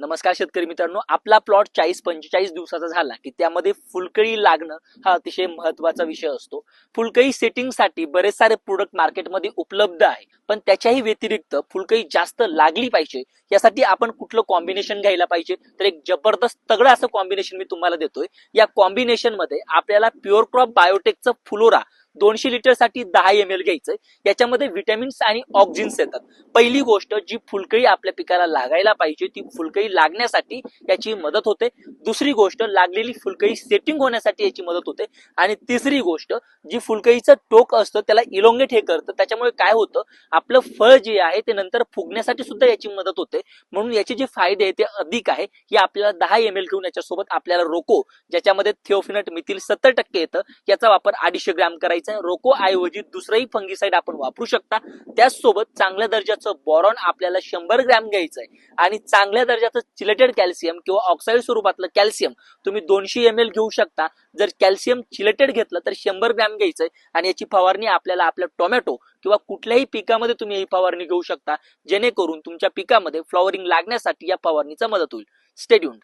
नमस्कार शेतकरी मित्रांनो आपला प्लॉट चाळीस पंचेचाळीस दिवसाचा झाला की त्यामध्ये फुलकळी लागणं हा अतिशय महत्त्वाचा विषय असतो. फुलकळी सेटिंगसाठी बरेच सारे प्रोडक्ट मार्केटमध्ये उपलब्ध आहे. पण त्याच्याही व्यतिरिक्त फुलकळी जास्त लागली पाहिजे यासाठी आपण कुठलं कॉम्बिनेशन घ्यायला पाहिजे? तर एक जबरदस्त तगडं असं कॉम्बिनेशन मी तुम्हाला देतोय. या कॉम्बिनेशनमध्ये आपल्याला प्युअर क्रॉप बायोटेकचं फुलोरा दोनशे लिटरसाठी दहा एम एल घ्यायचंय. याच्यामध्ये व्हिटॅमिन्स आणि ऑक्झिन्स येतात. पहिली गोष्ट जी फुलकळी आपल्या पिकाला लागायला पाहिजे ती फुलकळी लागण्यासाठी याची मदत होते. दुसरी गोष्ट लागलेली फुलकळी सेटिंग होण्यासाठी याची मदत होते. आणि तिसरी गोष्ट जी फुलकळीचं टोक असतं त्याला इलोंगेट हे करतं. त्याच्यामुळे काय होतं आपलं फळ जे आहे ते नंतर फुगण्यासाठी सुद्धा याची मदत होते. म्हणून याचे जे फायदे आहे ते अधिक आहे. की आपल्याला दहा एम एल घेऊन याच्यासोबत आपल्याला रोको ज्याच्यामध्ये थिओफिनट मिथिल सत्तर टक्के येतं. याचा वापर अडीचशे ग्रॅम करायचा आहे रोको ऐवजी दुसरंही फंगिसाईड आपण वापरू शकता. त्याचसोबत चांगल्या दर्जाचं बॉरॉन आपल्याला शंभर ग्रॅम घ्यायचं आहे आणि चांगल्या दर्जाचं चिलेटेड कॅल्शियम किंवा ऑक्साईड स्वरूपातलं कॅल्शियम तुम्ही दोनशे एम एल घेऊ शकता. जर कॅल्शियम चिलेटेड घेतलं तर शंभर ग्रॅम घ्यायचंय. आणि याची फवारणी आपल्याला आपल्या टोमॅटो किंवा कुठल्याही पिकामध्ये तुम्ही ही फवारणी घेऊ शकता. जेणेकरून तुमच्या पिकामध्ये फ्लॉवरिंग लागण्यासाठी या फवारणीचा मदत होईल. स्टेड्यून